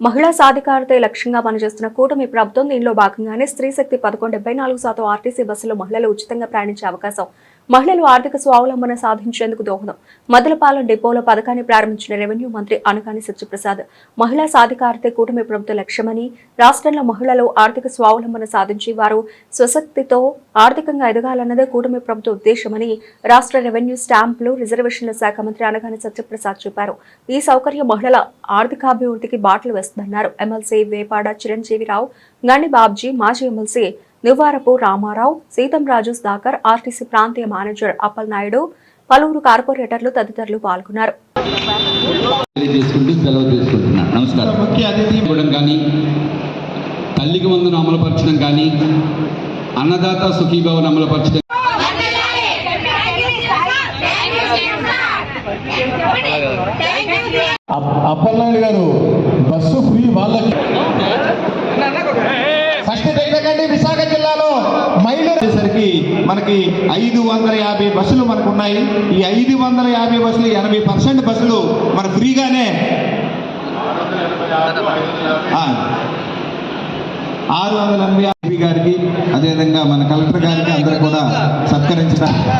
మహిళా సాధికారత లక్ష్యంగా పనిచేస్తున్న కూటమి ప్రభుత్వం దీనిలో భాగంగానే స్త్రీ శక్తి పదకొండు డెబ్బై నాలుగు శాతం ఆర్టీసీ బస్సులో మహిళలు ఉచితంగా ప్రయాణించే అవకాశం మహిళలు ఆర్థిక స్వావలంబన సాధించేందుకు దోహదం. మదలపాలెం డిపోలో పథకాన్ని ప్రారంభించిన రెవెన్యూ మంత్రి అనకాని సత్యప్రసాద్ మహిళా సాధికారత కూటమి ప్రభుత్వ లక్ష్యమని రాష్ట్రంలో మహిళలు ఆర్థిక స్వావలంబన సాధించి వారు స్వశక్తితో ఆర్థికంగా ఎదగాలన్నదే కూటమి ప్రభుత్వ ఉద్దేశమని రాష్ట్ర రెవెన్యూ స్టాంపులు రిజర్వేషన్ల శాఖ మంత్రి అనగాని సత్యప్రసాద్ చెప్పారు. ఈ సౌకర్యం మహిళల ఆర్థికాభివృద్ధికి బాటలు వేస్తుందన్నారు ఎమ్మెల్సీ వేపాడ చిరంజీవిరావు గండి బాబ్జీ మాజీ ఎమ్మెల్సీ నివ్వారపు రామారావు సీతంరాజు సుధాకర్ ఆర్టీసీ ప్రాంతీయ మేనేజర్ అప్పల్ నాయుడు పలువురు కార్పొరేటర్లు తదితరులు పాల్గొన్నారు. ముఖ్య అతిథి ఇవ్వడం కానీ తల్లికి వందను అమలుపరచడం కానీ అన్నదాత సుఖీభవన్ అమలుపరచడం అప్- అప్పలనాయుడు గారు బస్సు ఫ్రీ వాళ్ళకి ఫస్ట్ దగ్గరకండి విశాఖ జిల్లాలో మహిళలు వచ్చేసరికి మనకి ఐదు వందల యాభై బస్సులు మనకు ఉన్నాయి ఈ ఐదు వందల యాభై బస్సులు ఎనభై పర్సెంట్ బస్సులు మన ఫ్రీగానే. ఆరు వందల ఎనభై యాభై గారికి అదేవిధంగా మన కలెక్టర్ గారికి అందరూ కూడా సత్కరించడానికి.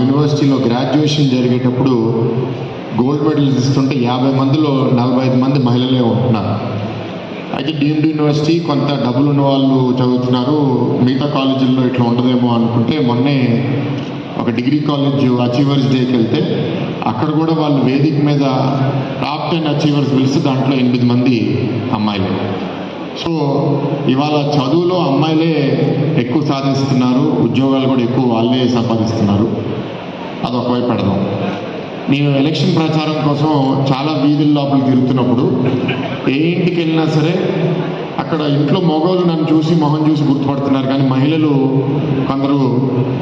యూనివర్సిటీలో గ్రాడ్యుయేషన్ జరిగేటప్పుడు గోల్డ్ మెడల్స్ ఇస్తుంటే యాభై మందిలో నలభై ఐదు మంది మహిళలే ఉంటున్నారు. అయితే డీమ్డ్ యూనివర్సిటీ కొంత డబ్బులు ఉన్న వాళ్ళు చదువుతున్నారు. మిగతా కాలేజీల్లో ఇట్లా ఉండదేమో అనుకుంటే మొన్నే ఒక డిగ్రీ కాలేజ్ అచీవర్స్ డేకి వెళ్తే అక్కడ కూడా వాళ్ళు వేదిక మీద టాప్ టెన్ అచీవర్స్ పిలిస్తే దాంట్లో ఎనిమిది మంది అమ్మాయిలు. సో ఇవాళ చదువులో అమ్మాయిలే ఎక్కువ సాధిస్తున్నారు. ఉద్యోగాలు కూడా ఎక్కువ వాళ్ళే సంపాదిస్తున్నారు. అదొక వైపు పెడదాం. నేను ఎలక్షన్ ప్రచారం కోసం చాలా వీధుల లోపల తిరుగుతున్నప్పుడు ఏ ఇంటికి వెళ్ళినా సరే అక్కడ ఇంట్లో మగవాళ్ళు నన్ను చూసి మొహం చూసి గుర్తుపడుతున్నారు. కానీ మహిళలు కొందరు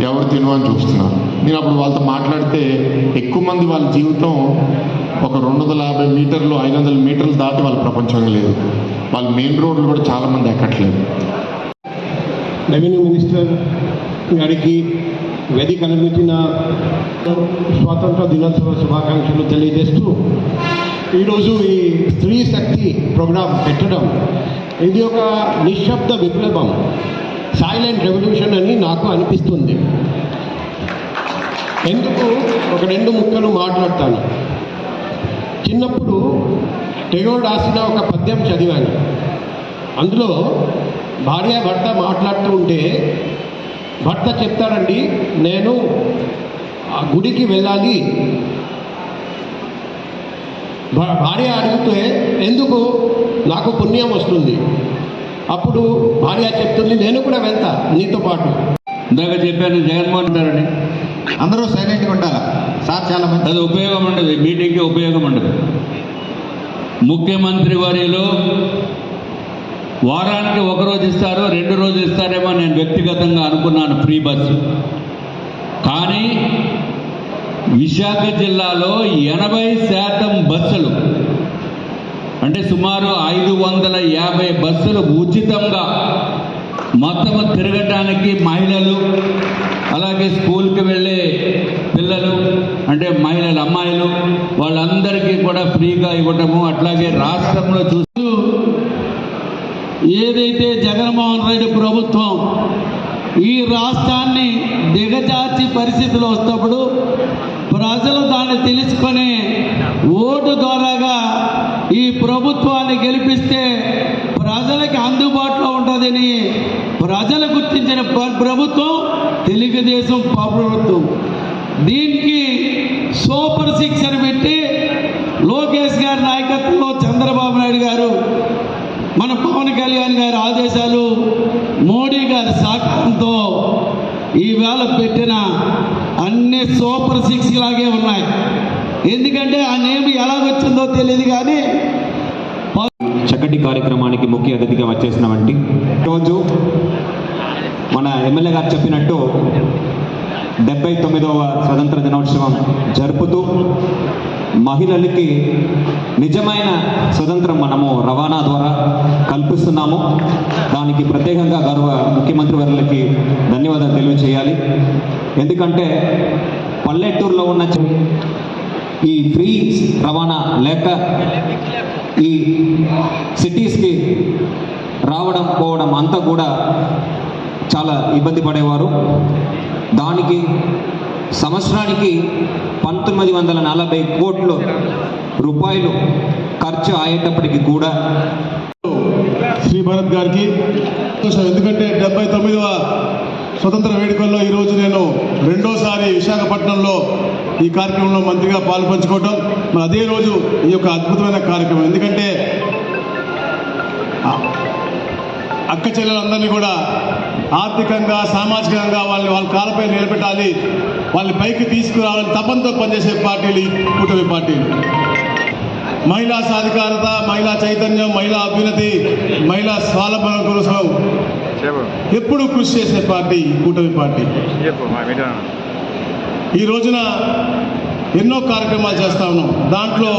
ఎవరు తిను అని చూస్తున్నారు. నేను అప్పుడు వాళ్ళతో మాట్లాడితే ఎక్కువ మంది వాళ్ళ జీవితం ఒక రెండు వందల యాభై మీటర్లు ఐదు వందల మీటర్లు దాటి వాళ్ళ ప్రపంచం లేదు. వాళ్ళ మెయిన్ రోడ్లు కూడా చాలామంది ఎక్కట్లేదు. రెవెన్యూ మినిస్టర్ గారికి వేదిక నిర్మించిన స్వాతంత్ర దినోత్సవ శుభాకాంక్షలు తెలియజేస్తూ ఈరోజు ఈ స్త్రీ శక్తి ప్రోగ్రాం పెట్టడం ఇది ఒక నిశ్శబ్ద విప్లవం సైలెంట్ రెవల్యూషన్ అని నాకు అనిపిస్తుంది. ఎందుకు? ఒక రెండు ముక్కలు మాట్లాడతాను. చిన్నప్పుడు టెగోడ్ రాసిన ఒక పద్యం చదివాను. అందులో భార్య భర్త మాట్లాడుతూ ఉంటే భర్త చెప్తారండి నేను ఆ గుడికి వెళ్ళాలి. భా- భార్య అడిగితే ఎందుకు? నాకు పుణ్యం వస్తుంది. అప్పుడు భార్య చెప్తుంది నేను కూడా వెళ్తా నీతో పాటు. ఇందాక చెప్పాను జగన్మోహన్ గారని అందరూ సైలెంట్గా ఉండాలా? సార్ చాలా మంది. అది ఉపయోగం ఉండదు మీటింగ్కి ఉపయోగం ఉండదు. ముఖ్యమంత్రి వర్యులు వారానికి ఒక రోజు ఇస్తారో రెండు రోజులు ఇస్తారేమో నేను వ్యక్తిగతంగా అనుకున్నాను ఫ్రీ బస్సు కానీ విశాఖ జిల్లాలో ఎనభై శాతం బస్సులు అంటే సుమారు ఐదు వందల యాభై బస్సులు ఉచితంగా మొత్తం తిరగటానికి మహిళలు అలాగే స్కూల్కి వెళ్ళే పిల్లలు అంటే మహిళలు అమ్మాయిలు వాళ్ళందరికీ కూడా ఫ్రీగా ఇవ్వటము అట్లాగే రాష్ట్రంలో చూ ఏదైతే జగన్మోహన్ రెడ్డి ప్రభుత్వం ఈ రాష్ట్రాన్ని దిగజార్చి పరిస్థితులు వస్తప్పుడు ప్రజలు దాన్ని తెలుసుకొని ఓటు ద్వారాగా ఈ ప్రభుత్వాన్ని గెలిపిస్తే ప్రజలకి అందుబాటులో ఉంటుందని ప్రజలు గుర్తించిన ప్ర- ప్రభుత్వం తెలుగుదేశం ప్రభుత్వం. దీనికి సూపర్ సిక్స్ అని పెట్టి లోకేష్ గారి నాయకత్వంలో చంద్రబాబు నాయుడు గారు మన పవన్ కళ్యాణ్ గారి ఆదేశాలు మోడీ గారి సహకారంతో ఈవేళ పెట్టిన అన్ని సూపర్ సిక్స్ లాగే ఉన్నాయి. ఎందుకంటే ఆ నేమ్ ఎలా వచ్చిందో తెలియదు కానీ చక్కటి కార్యక్రమానికి ముఖ్య అతిథిగా వచ్చేసినవంటి రోజు మన ఎమ్మెల్యే గారు చెప్పినట్టు డెబ్బై తొమ్మిదవ స్వతంత్ర దినోత్సవం జరుపుతూ మహిళలకి నిజమైన స్వతంత్రం మనము రవాణా ద్వారా కల్పిస్తున్నాము. దానికి ప్రత్యేకంగా గౌరవ ముఖ్యమంత్రి వర్లకి ధన్యవాదాలు తెలియజేయాలి. ఎందుకంటే పల్లెటూరులో ఉన్న ఈ ఫ్రీ రవాణా లేక ఈ సిటీస్కి రావడం పోవడం అంతా కూడా చాలా ఇబ్బంది పడేవారు. దానికి సంవత్సరానికి పంతొమ్మిది వందల నలభై కోట్ల రూపాయలు ఖర్చు అయ్యేటప్పటికి కూడా శ్రీ భరత్ గారికి ఎందుకంటే డెబ్బై తొమ్మిదవ స్వతంత్ర వేడుకల్లో ఈరోజు నేను రెండోసారి విశాఖపట్నంలో ఈ కార్యక్రమంలో మంత్రిగా పాలు పంచుకోవటం మరి అదే రోజు ఈ యొక్క అద్భుతమైన కార్యక్రమం. ఎందుకంటే అక్క చెల్లెలందరినీ కూడా ఆర్థికంగా సామాజికంగా వాళ్ళని వాళ్ళ కాళ్ళపై నిలబెట్టాలి. వాళ్ళని పైకి తీసుకురావాలని తపంతో పనిచేసే పార్టీలు కూటమి పార్టీలు. మహిళా సాధికారత మహిళా చైతన్యం మహిళా అభ్యున్నతి మహిళా స్వావలంబన కోసం ఎప్పుడు కృషి చేసే పార్టీ కూటమి పార్టీ. ఈ రోజున ఎన్నో కార్యక్రమాలు చేస్తా ఉన్నాం. దాంట్లో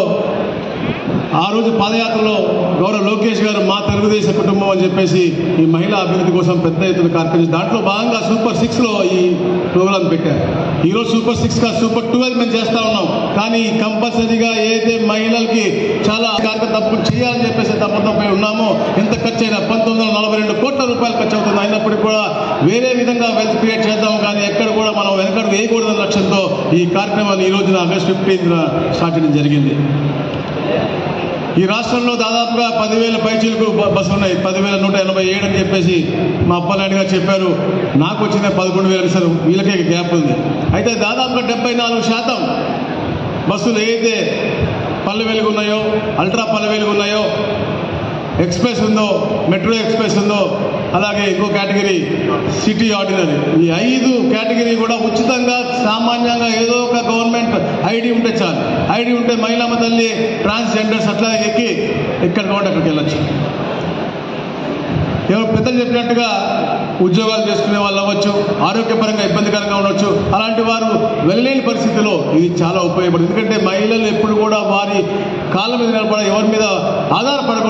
ఆ రోజు పాదయాత్రలో గౌరవ లోకేష్ గారు మా తెలుగుదేశ కుటుంబం అని చెప్పేసి ఈ మహిళా అభివృద్ధి కోసం పెద్ద ఎత్తున కార్యక్రమం దాంట్లో భాగంగా సూపర్ సిక్స్లో ఈ ప్రోగ్రాం పెట్టారు. ఈరోజు సూపర్ సిక్స్ కా సూపర్ ట్వెల్వ్ మేము చేస్తా ఉన్నాం. కానీ కంపల్సరీగా ఏదైతే మహిళలకి చాలా కార్యక్రమం తప్పు చేయాలని చెప్పేసి తప్పదంపై ఉన్నామో ఎంత ఖర్చు అయినా పంతొమ్మిది వందల నలభై రెండు కోట్ల రూపాయలు ఖర్చు అవుతుంది. అయినప్పటికీ కూడా వేరే విధంగా వెల్త్ క్రియేట్ చేద్దాం కానీ ఎక్కడ కూడా మనం వెనకడు వేయకూడదన్న లక్ష్యంతో ఈ కార్యక్రమాన్ని ఈ రోజున ఆగస్ట్ ఫిఫ్టీన్త్ స్టార్ట్ చేయడం జరిగింది. ఈ రాష్ట్రంలో దాదాపుగా పదివేల పైచీలకు బ- బస్సులు ఉన్నాయి. పదివేల నూట ఎనభై ఏడు అని చెప్పేసి మా అప్పలనాయుడు గారు చెప్పారు. నాకు వచ్చింది పదకొండు వేలకు సార్ వీళ్ళకే గ్యాప్ ఉంది. అయితే దాదాపుగా డెబ్బై నాలుగు శాతం బస్సులు ఏదైతే పల్లె వెలుగు ఉన్నాయో అల్ట్రా పల్లె వెలుగు ఉన్నాయో ఎక్స్ప్రెస్ ఉందో మెట్రో ఎక్స్ప్రెస్ ఉందో అలాగే ఇంకో కేటగిరీ సిటీ ఆర్డినరీ. ఈ ఐదు కేటగిరీ కూడా ఉచితంగా సామాన్యంగా ఏదో ఒక గవర్నమెంట్ ఐడి ఉంటే చాలు. ఐడి ఉంటే మహిళమ్మ తల్లి ట్రాన్స్జెండర్స్ అట్లా ఎక్కి ఎక్కడ కాబట్టి అక్కడికి వెళ్ళచ్చు. ఎవరు పెద్దలు చెప్పినట్టుగా ఉద్యోగాలు చేసుకునే వాళ్ళు అవ్వచ్చు ఆరోగ్యపరంగా ఇబ్బందికరంగా ఉండొచ్చు. అలాంటి వారు వెళ్ళలేని పరిస్థితిలో ఇది చాలా ఉపయోగపడుతుంది. ఎందుకంటే మహిళలు ఎప్పుడు కూడా వారి కాళ్ళ మీద నిలబడ ఎవరి మీద ఆధారపడ